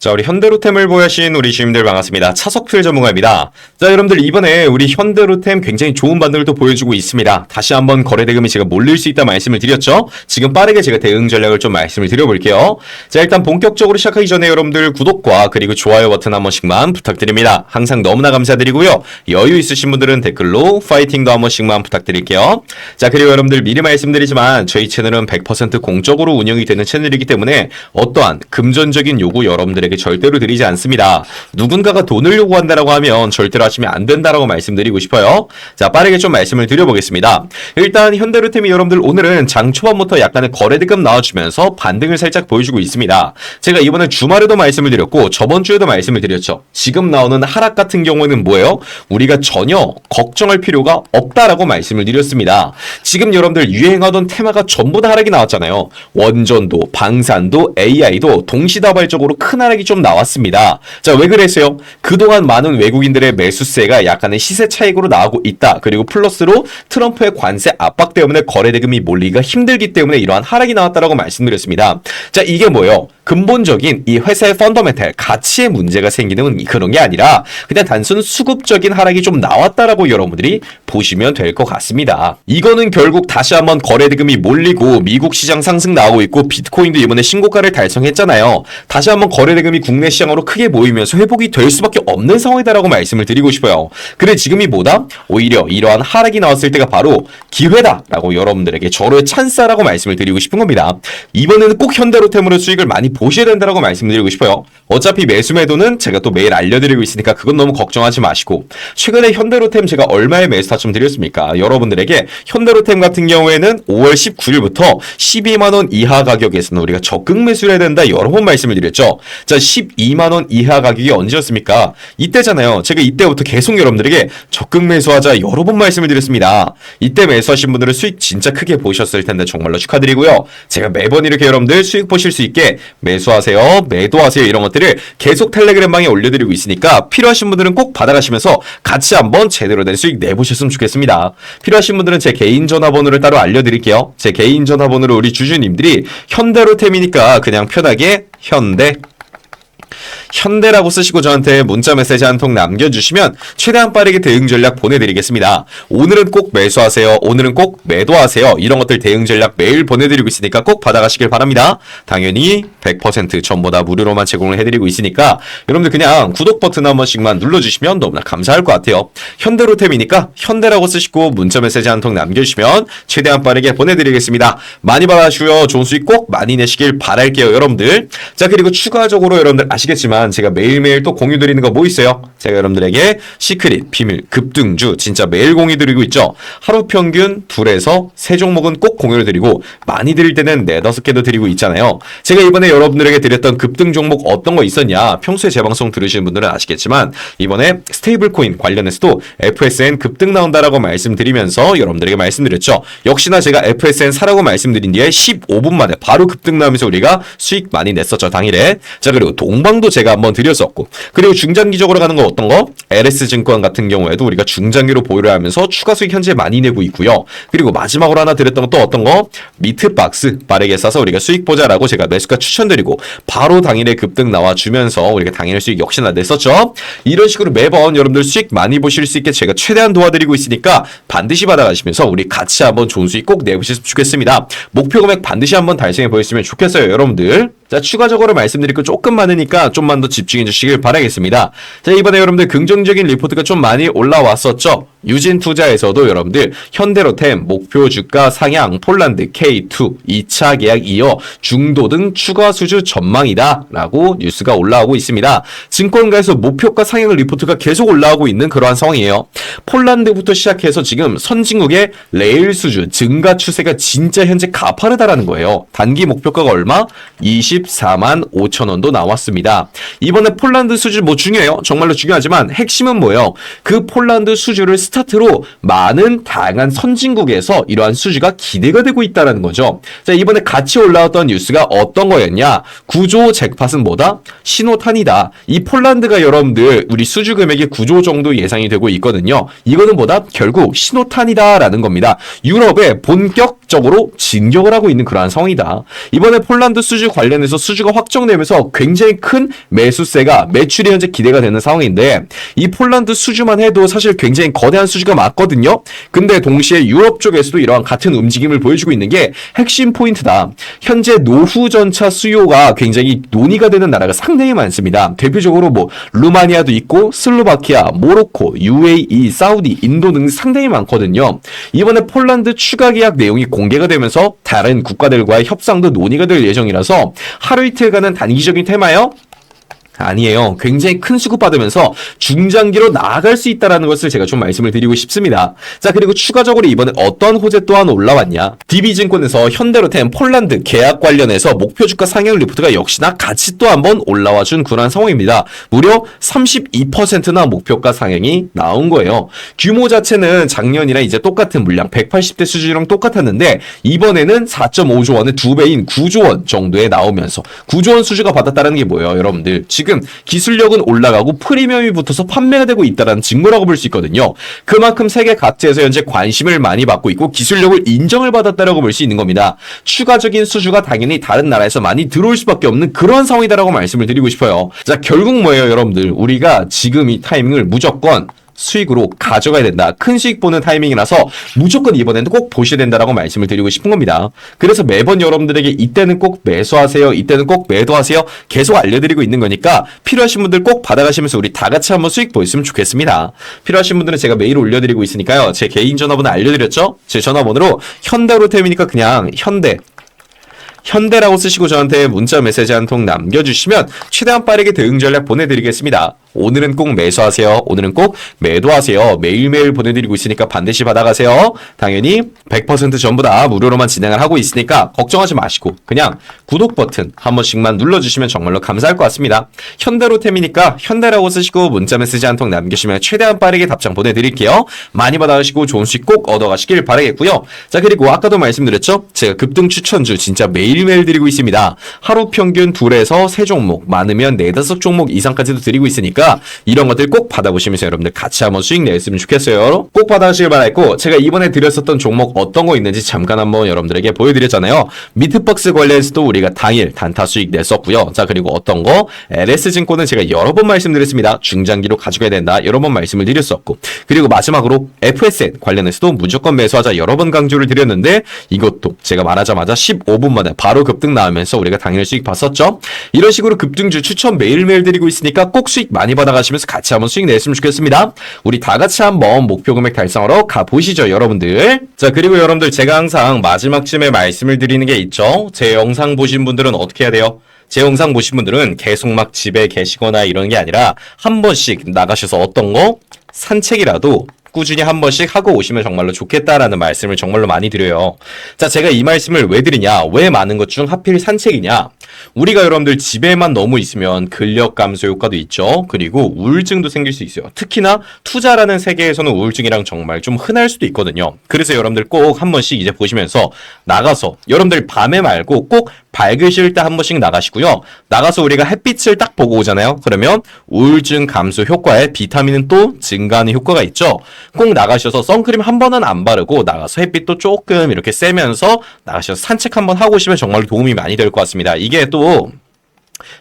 자, 우리 현대로템을 보유하신 우리 주님들 반갑습니다. 차석필 전문가입니다. 자, 여러분들 이번에 우리 현대로템 굉장히 좋은 반등을 또 보여주고 있습니다. 다시 한번 거래 대금이 제가 몰릴 수 있다 말씀을 드렸죠. 지금 빠르게 제가 대응 전략을 좀 말씀을 드려볼게요. 자, 일단 본격적으로 시작하기 전에 여러분들 구독과 그리고 좋아요 버튼 한 번씩만 부탁드립니다. 항상 너무나 감사드리고요. 여유 있으신 분들은 댓글로 파이팅도 한 번씩만 부탁드릴게요. 자, 그리고 여러분들 미리 말씀드리지만 저희 채널은 100% 공적으로 운영이 되는 채널이기 때문에 어떠한 금전적인 요구 여러분들 에게 절대로 드리지 않습니다. 누군가가 돈을 요구한다라고 하면 절대로 하시면 안 된다라고 말씀드리고 싶어요. 자, 빠르게 좀 말씀을 드려보겠습니다. 일단 현대로템이 여러분들 오늘은 장 초반부터 약간의 거래대금 나와주면서 반등을 살짝 보여주고 있습니다. 제가 이번에 주말에도 말씀을 드렸고 저번 주에도 말씀을 드렸죠. 지금 나오는 하락 같은 경우에는 뭐예요? 우리가 전혀 걱정할 필요가 없다라고 말씀을 드렸습니다. 지금 여러분들 유행하던 테마가 전부 다 하락이 나왔잖아요. 원전도, 방산도, AI도 동시다발적으로 큰 하락이 좀 나왔습니다. 자, 왜 그랬어요? 그동안 많은 외국인들의 매수세가 약간의 시세 차익으로 나오고 있다. 그리고 플러스로 트럼프의 관세 압박 때문에 거래 대금이 몰리기가 힘들기 때문에 이러한 하락이 나왔다라고 말씀드렸습니다. 자, 이게 뭐예요? 근본적인 이 회사의 펀더멘탈 가치에 문제가 생기는 그런 게 아니라 그냥 단순 수급적인 하락이 좀 나왔다라고 여러분들이 보시면 될 것 같습니다. 이거는 결국 다시 한번 거래 대금이 몰리고 미국 시장 상승 나오고 있고 비트코인도 이번에 신고가를 달성했잖아요. 다시 한번 거래 대금 이 국내 시장으로 크게 모이면서 회복이 될 수밖에 없는 상황이다라고 말씀을 드리고 싶어요. 그래 지금이 뭐다? 오히려 이러한 하락이 나왔을 때가 바로 기회다라고 여러분들에게 절호의 찬스라고 말씀을 드리고 싶은 겁니다. 이번에는 꼭 현대로템으로 수익을 많이 보셔야 된다라고 말씀드리고 싶어요. 어차피 매수 매도는 제가 또 매일 알려드리고 있으니까 그건 너무 걱정하지 마시고 최근에 현대로템 제가 얼마의 매수 타점 드렸습니까? 여러분들에게 현대로템 같은 경우에는 5월 19일부터 12만 원 이하 가격에서는 우리가 적극 매수를 해야 된다 여러 번 말씀을 드렸죠. 자 12만 원 이하 가격이 언제였습니까? 이때잖아요. 제가 이때부터 계속 여러분들에게 적극 매수하자 여러 번 말씀을 드렸습니다. 이때 매수하신 분들은 수익 진짜 크게 보셨을 텐데 정말로 축하드리고요. 제가 매번 이렇게 여러분들 수익 보실 수 있게 매수하세요, 매도하세요 이런 것들을 계속 텔레그램 방에 올려드리고 있으니까 필요하신 분들은 꼭 받아가시면서 같이 한번 제대로 된 수익 내보셨으면 좋겠습니다. 필요하신 분들은 제 개인 전화번호를 따로 알려드릴게요. 제 개인 전화번호로 우리 주주님들이 현대로템이니까 그냥 편하게 현대 현대라고 쓰시고 저한테 문자 메시지 한 통 남겨주시면 최대한 빠르게 대응 전략 보내드리겠습니다. 오늘은 꼭 매수하세요. 오늘은 꼭 매도하세요. 이런 것들 대응 전략 매일 보내드리고 있으니까 꼭 받아가시길 바랍니다. 당연히 100% 전부 다 무료로만 제공을 해드리고 있으니까 여러분들 그냥 구독 버튼 한 번씩만 눌러주시면 너무나 감사할 것 같아요. 현대로템이니까 현대라고 쓰시고 문자 메시지 한 통 남겨주시면 최대한 빠르게 보내드리겠습니다. 많이 받아주시고요. 좋은 수익 꼭 많이 내시길 바랄게요. 여러분들. 자 그리고 추가적으로 여러분들 아시겠 지만 제가 매일매일 또 공유 드리는 거 뭐 있어요? 제가 여러분들에게 시크릿, 비밀, 급등주 진짜 매일 공유 드리고 있죠. 하루 평균 둘에서 세 종목은 꼭 공유를 드리고 많이 드릴 때는 네다섯 개도 드리고 있잖아요. 제가 이번에 여러분들에게 드렸던 급등 종목 어떤 거 있었냐? 평소에 제 방송 들으시는 분들은 아시겠지만 이번에 스테이블 코인 관련해서도 FSN 급등 나온다라고 말씀드리면서 여러분들에게 말씀드렸죠. 역시나 제가 FSN 사라고 말씀드린 뒤에 15분 만에 바로 급등 나오면서 우리가 수익 많이 냈었죠 당일에. 자 그리고 동방 도 제가 한번 드렸었고 그리고 중장기적으로 가는 거 어떤 거? LS증권 같은 경우에도 우리가 중장기로 보유를 하면서 추가 수익 현재 많이 내고 있고요. 그리고 마지막으로 하나 드렸던 건 또 어떤 거? 미트박스 빠르게 싸서 우리가 수익 보자라고 제가 매수가 추천드리고 바로 당일에 급등 나와주면서 우리가 당일 수익 역시나 냈었죠. 이런 식으로 매번 여러분들 수익 많이 보실 수 있게 제가 최대한 도와드리고 있으니까 반드시 받아가시면서 우리 같이 한번 좋은 수익 꼭 내보셨으면 좋겠습니다. 목표 금액 반드시 한번 달성해 보였으면 좋겠어요, 여러분들. 자, 추가적으로 말씀드릴 거 조금 많으니까 좀만 더 집중해 주시길 바라겠습니다. 자, 이번에 여러분들 긍정적인 리포트가 좀 많이 올라왔었죠? 유진 투자에서도 여러분들 현대로템 목표 주가 상향 폴란드 K2 2차 계약 이어 중도 등 추가 수주 전망이다 라고 뉴스가 올라오고 있습니다. 증권가에서 목표가 상향 리포트가 계속 올라오고 있는 그러한 상황이에요. 폴란드부터 시작해서 지금 선진국의 레일 수주 증가 추세가 진짜 현재 가파르다라는 거예요. 단기 목표가가 얼마? 24만 5천 원도 나왔습니다. 이번에 폴란드 수주 뭐 중요해요. 정말로 중요하지만 핵심은 뭐예요? 그 폴란드 수주를 스타트로 많은 다양한 선진국에서 이러한 수주가 기대가 되고 있다는 거죠. 자, 이번에 같이 올라왔던 뉴스가 어떤 거였냐? 구조 잭팟은 뭐다? 신호탄이다. 이 폴란드가 여러분들 우리 수주 금액이 9조 정도 예상이 되고 있거든요. 이거는 뭐다? 결국 신호탄이다라는 겁니다. 유럽에 본격적으로 진격을 하고 있는 그러한 상황이다. 이번에 폴란드 수주 관련해서 수주가 확정되면서 굉장히 큰 매수세가 매출이 현재 기대가 되는 상황인데 이 폴란드 수주만 해도 사실 굉장히 거대 한 수주가 맞거든요. 근데 동시에 유럽 쪽에서도 이러한 같은 움직임을 보여주고 있는 게 핵심 포인트다. 현재 노후 전차 수요가 굉장히 논의가 되는 나라가 상당히 많습니다. 대표적으로 뭐 루마니아도 있고 슬로바키아, 모로코, UAE, 사우디, 인도 등 상당히 많거든요. 이번에 폴란드 추가 계약 내용이 공개가 되면서 다른 국가들과의 협상도 논의가 될 예정이라서 하루 이틀간은 단기적인 테마요. 아니에요. 굉장히 큰 수급 받으면서 중장기로 나아갈 수 있다라는 것을 제가 좀 말씀을 드리고 싶습니다. 자, 그리고 추가적으로 이번에 어떤 호재 또한 올라왔냐? DB증권에서 현대로템 폴란드 계약 관련해서 목표 주가 상향 리포트가 역시나 같이 또 한번 올라와 준 그런 상황입니다. 무려 32%나 목표가 상향이 나온 거예요. 규모 자체는 작년이랑 이제 똑같은 물량 180대 수준이랑 똑같았는데 이번에는 4.5조 원의 두 배인 9조 원 정도에 나오면서 9조 원 수주가 받았다는 게 뭐예요, 여러분들? 지금 기술력은 올라가고 프리미엄이 붙어서 판매가 되고 있다는 증거라고 볼 수 있거든요. 그만큼 세계 각지에서 현재 관심을 많이 받고 있고 기술력을 인정을 받았다라고 볼 수 있는 겁니다. 추가적인 수주가 당연히 다른 나라에서 많이 들어올 수밖에 없는 그런 상황이다라고 말씀을 드리고 싶어요. 자, 결국 뭐예요, 여러분들? 우리가 지금 이 타이밍을 무조건 수익으로 가져가야 된다. 큰 수익 보는 타이밍이라서 무조건 이번에는 꼭 보셔야 된다라고 말씀을 드리고 싶은 겁니다. 그래서 매번 여러분들에게 이때는 꼭 매수하세요. 이때는 꼭 매도하세요. 계속 알려드리고 있는 거니까 필요하신 분들 꼭 받아가시면서 우리 다 같이 한번 수익 보였으면 좋겠습니다. 필요하신 분들은 제가 메일 올려드리고 있으니까요. 제 개인 전화번호 알려드렸죠? 제 전화번호로 현대로템이니까 그냥 현대 현대라고 쓰시고 저한테 문자 메시지 한 통 남겨주시면 최대한 빠르게 대응 전략 보내드리겠습니다. 오늘은 꼭 매수하세요. 오늘은 꼭 매도하세요. 매일매일 보내드리고 있으니까 반드시 받아가세요. 당연히 100% 전부 다 무료로만 진행을 하고 있으니까 걱정하지 마시고 그냥 구독 버튼 한 번씩만 눌러주시면 정말로 감사할 것 같습니다. 현대로템이니까 현대라고 쓰시고 문자 메시지 한 통 남겨주시면 최대한 빠르게 답장 보내드릴게요. 많이 받아가시고 좋은 수익 꼭 얻어가시길 바라겠고요. 자 그리고 아까도 말씀드렸죠? 제가 급등 추천주 진짜 매일 매일 드리고 있습니다. 하루 평균 둘에서 세 종목 많으면 네다섯 종목 이상까지도 드리고 있으니까 이런 것들 꼭 받아보시면서 여러분들 같이 한번 수익 내셨으면 좋겠어요. 꼭 받아가시길 바라겠고 제가 이번에 드렸었던 종목 어떤 거 있는지 잠깐 한번 여러분들에게 보여드렸잖아요. 미트박스 관련해서도 우리가 당일 단타 수익 냈었고요. 자 그리고 어떤 거 LS증권은 제가 여러 번 말씀드렸습니다. 중장기로 가져가야 된다. 여러 번 말씀을 드렸었고 그리고 마지막으로 FSN 관련해서도 무조건 매수하자 여러 번 강조를 드렸는데 이것도 제가 말하자마자 15분 만에 바로 급등 나오면서 우리가 당일 수익 봤었죠. 이런 식으로 급등주 추천 매일매일 드리고 있으니까 꼭 수익 많이 받아가시면서 같이 한번 수익 냈으면 좋겠습니다. 우리 다 같이 한번 목표 금액 달성하러 가보시죠, 여러분들. 자, 그리고 여러분들 제가 항상 마지막쯤에 말씀을 드리는 게 있죠. 제 영상 보신 분들은 어떻게 해야 돼요? 제 영상 보신 분들은 계속 막 집에 계시거나 이런 게 아니라 한 번씩 나가셔서 어떤 거 산책이라도 꾸준히 한 번씩 하고 오시면 정말로 좋겠다라는 말씀을 정말로 많이 드려요. 자, 제가 이 말씀을 왜 드리냐? 왜 많은 것 중 하필 산책이냐? 우리가 여러분들 집에만 너무 있으면 근력 감소 효과도 있죠. 그리고 우울증도 생길 수 있어요. 특히나 투자라는 세계에서는 우울증이랑 정말 좀 흔할 수도 있거든요. 그래서 여러분들 꼭 한 번씩 이제 보시면서 나가서 여러분들 밤에 말고 꼭 밝으실 때 한 번씩 나가시고요. 나가서 우리가 햇빛을 딱 보고 오잖아요. 그러면 우울증 감소 효과에 비타민은 또 증가하는 효과가 있죠. 꼭 나가셔서 선크림 한 번은 안 바르고 나가서 햇빛도 조금 이렇게 쐬면서 나가셔서 산책 한 번 하고 오시면 정말 도움이 많이 될 것 같습니다. 이게 또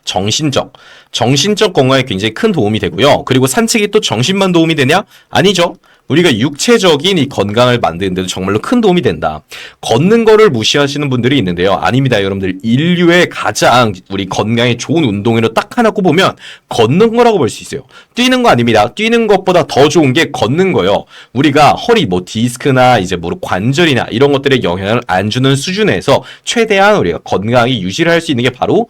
정신적, 정신적 건강에 굉장히 큰 도움이 되고요. 그리고 산책이 또 정신만 도움이 되냐? 아니죠. 우리가 육체적인 이 건강을 만드는 데도 정말로 큰 도움이 된다. 걷는 거를 무시하시는 분들이 있는데요. 아닙니다, 여러분들. 인류의 가장 우리 건강에 좋은 운동으로 딱 하나 꼽으면 걷는 거라고 볼 수 있어요. 뛰는 거 아닙니다. 뛰는 것보다 더 좋은 게 걷는 거요. 우리가 허리, 뭐 디스크나 이제 무릎 관절이나 이런 것들에 영향을 안 주는 수준에서 최대한 우리가 건강히 유지를 할 수 있는 게 바로